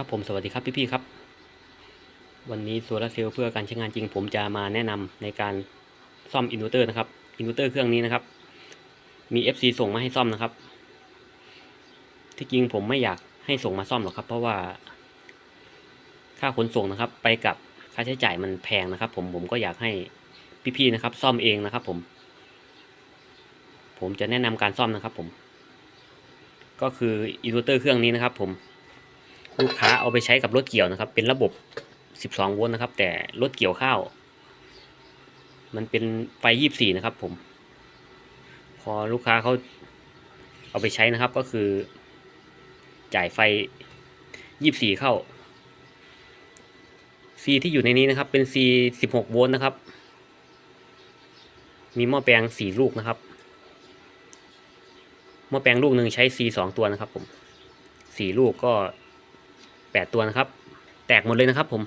ครับผมสวัสดีครับพี่ๆครับ วันนี้โซลาร์เซลล์เพื่อการใช้งานจริง ผมจะมาแนะนำในการซ่อมอินเวอร์เตอร์นะครับอินเวอร์เตอร์เครื่องนี้นะครับ มี FC ส่งมาให้ซ่อมนะครับ ที่จริงผมไม่อยากให้ส่งมาซ่อมหรอกครับ เพราะว่า ค่าขนส่งนะครับ ไปกับค่าใช้จ่ายมันแพงนะครับ ผมผมก็อยากให้พี่ๆนะครับ ซ่อมเองนะครับ ผม ผมจะแนะนำการซ่อมนะครับ ผม ก็คืออินเวอร์เตอร์เครื่องนี้นะครับ ผม ลูกค้าเอาไปใช้กับรถเกี่ยวนะครับ เป็นระบบ 12 โวลต์นะครับ แต่รถเกี่ยวข้าว มันเป็นไฟ 24 นะครับ ผม พอลูกค้าเขาเอาไปใช้นะครับก็คือ จ่ายไฟ 24 เข้า C ที่อยู่ในนี้นะครับ เป็น C 16 โวลต์นะครับ มีหม้อแปลง 4 ลูกนะครับหม้อแปลงลูกหนึ่งใช้ C 2 ตัวนะครับผม 4 ลูกก็ ดตัวนะครับ แตกหมดเลยนะครับ ผม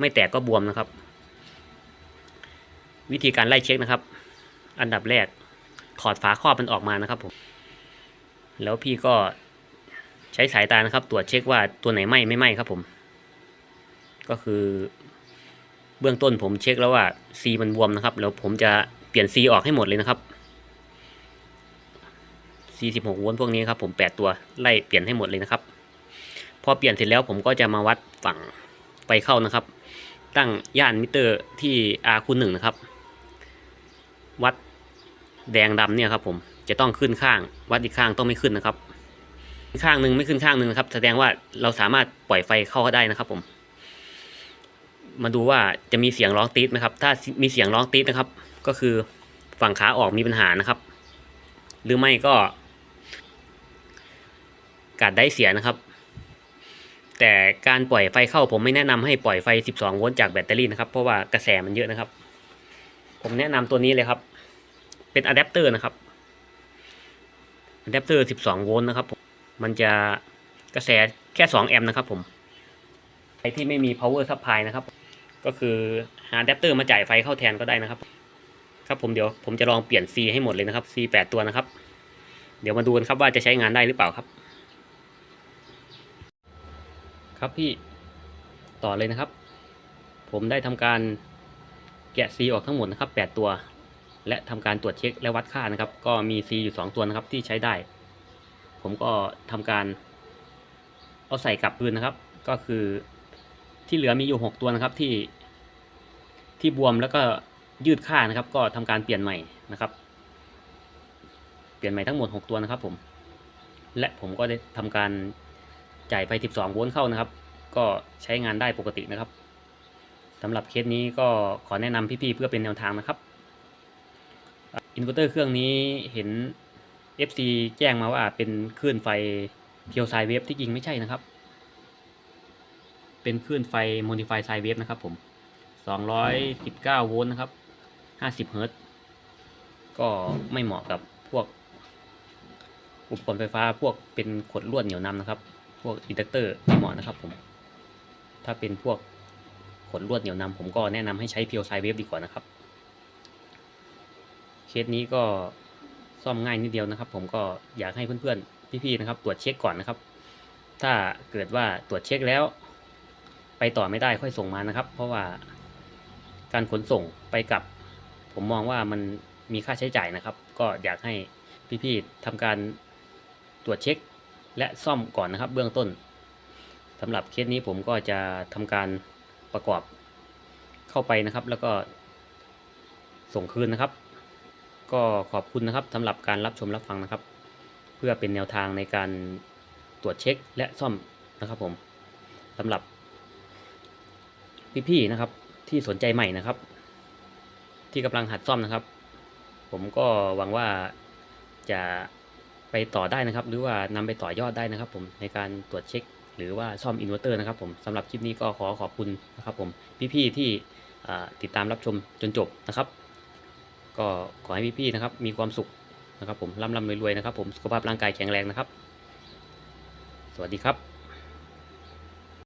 ไม่แตกก็บวมนะครับ วิธีการไล่เช็คนะครับ อันดับแรกถอดฝาครอบมันออกมานะครับผม แล้วพี่ก็ใช้สายตานะครับ ตรวจเช็คว่าตัวไหนไหม้ไม่ไหม้ครับผม ก็คือเบื้องต้นผมเช็คแล้วว่าซีมันบวมนะครับ แล้วผมจะเปลี่ยนซีออกให้หมดเลยนะครับซีสิบหกโวลต์พวกนี้ครับผมแปดตัวไล่เปลี่ยนให้หมดเลยนะครับ พอเปลี่ยนเสร็จแล้วผมก็จะมาวัดฝั่งไฟเข้านะครับ ตั้งย่านมิเตอร์ที่ R คูณหนึ่งนะครับ วัดแดงดำเนี่ยครับผมจะต้องขึ้นข้าง วัดอีกข้างต้องไม่ขึ้นนะครับ ข้างหนึ่งไม่ขึ้นข้างหนึ่งนะครับ แสดงว่าเราสามารถปล่อยไฟเข้าได้นะครับผมมาดูว่าจะมีเสียงร้องตีดไหมครับ ถ้ามีเสียงร้องตีดนะครับ ก็คือฝั่งขาออกมีปัญหานะครับ หรือไม่ก็ การได้เสียนะครับ แต่การปล่อยไฟเข้าผมไม่แนะนำให้ปล่อยไฟ 12 โวลต์จากแบตเตอรี่นะครับ เพราะว่ากระแสมันเยอะนะครับ ผมแนะนำตัวนี้เลยครับ เป็นอะแดปเตอร์นะครับอะแดปเตอร์ 12 โวลต์นะครับผมมันจะกระแสแค่ 2 แอมป์นะครับผมใครที่ไม่มี power supply นะครับ ก็คือหาอะแดปเตอร์มาจ่ายไฟเข้าแทนก็ได้นะครับ ครับผมเดี๋ยวผมจะลองเปลี่ยน C ให้หมดเลยนะครับ C 8 ตัวนะครับ เดี๋ยวมาดูกันครับว่าจะใช้งานได้หรือเปล่าครับ ครับพี่ต่อเลยนะครับ ผมได้ทำการแกะ C ออกทั้งหมดนะครับ 8 ตัว และทำการตรวจเช็คและวัดค่านะครับ ก็มี C อยู่ 2 ตัวนะครับที่ใช้ได้ ผมก็ทำการเอาใส่กลับคืนนะครับ ก็คือที่เหลือมีอยู่ 6 ตัวนะครับที่ที่บวมแล้วก็ยืดค่านะครับ ก็ทำการเปลี่ยนใหม่นะครับ เปลี่ยนใหม่ทั้งหมด 6 ตัวนะครับผม และผมก็ได้ทำการ จ่ายไฟ 12 โวลต์เข้านะครับ ก็ใช้งานได้ปกตินะครับสำหรับเคสนี้ก็ขอแนะนำพี่ๆเพื่อเป็นแนวทางนะครับอินเวอร์เตอร์เครื่องนี้เห็น FC แจ้งมาว่าเป็นคลื่นไฟเพียวไซเวฟที่จริงไม่ใช่นะครับ เป็นคลื่นไฟโมดิฟายไซเวฟนะครับผม 219 โวลต์นะครับ 50 เฮิรตซ์ก็ไม่เหมาะกับพวกอุปกรณ์ไฟฟ้าพวกเป็นขดลวดเหนียวนำนะครับ วกอินดักเตอร์ไม่เหมาะนะครับผม ถ้าเป็นพวกขนลวดเหนียวนำผมก็แนะนำให้ใช้เพียวไซเวฟดีกว่านะครับ เคสนี้ก็ซ่อมง่ายนิดเดียวนะครับ ผมก็อยากให้เพื่อนๆ พี่ๆนะครับตรวจเช็คก่อนนะครับ ถ้าเกิดว่าตรวจเช็คแล้ว ไปต่อไม่ได้ค่อยส่งมานะครับ เพราะว่าการขนส่งไปกับ ผมมองว่ามันมีค่าใช้จ่ายนะครับ ก็อยากให้พี่ๆทำการตรวจเช็ค และซ่อมก่อนนะครับ เบื้องต้นสำหรับเคสนี้ผมก็จะทำการประกอบเข้าไปนะครับ แล้วก็ส่งคืนนะครับ ก็ขอบคุณนะครับสำหรับการรับชมรับฟังนะครับ เพื่อเป็นแนวทางในการตรวจเช็คและซ่อมนะครับผมสำหรับพี่ๆนะครับที่สนใจใหม่นะครับ ที่กำลังหัดซ่อมนะครับ ผมก็หวังว่าจะ ไปต่อได้นะครับ หรือว่านำไปต่อยอดได้นะครับ ผมในการตรวจเช็ค หรือว่าซ่อมอินเวอร์เตอร์นะครับ ผมสำหรับคลิปนี้ก็ขอขอบคุณนะครับ ผมพี่ๆที่ติดตามรับชมจนจบนะครับ ก็ขอให้พี่ๆนะครับ มีความสุขนะครับ ผมร่ำร่ำรวยๆนะครับ ผมสุขภาพร่างกายแข็งแรงนะครับ สวัสดีครับ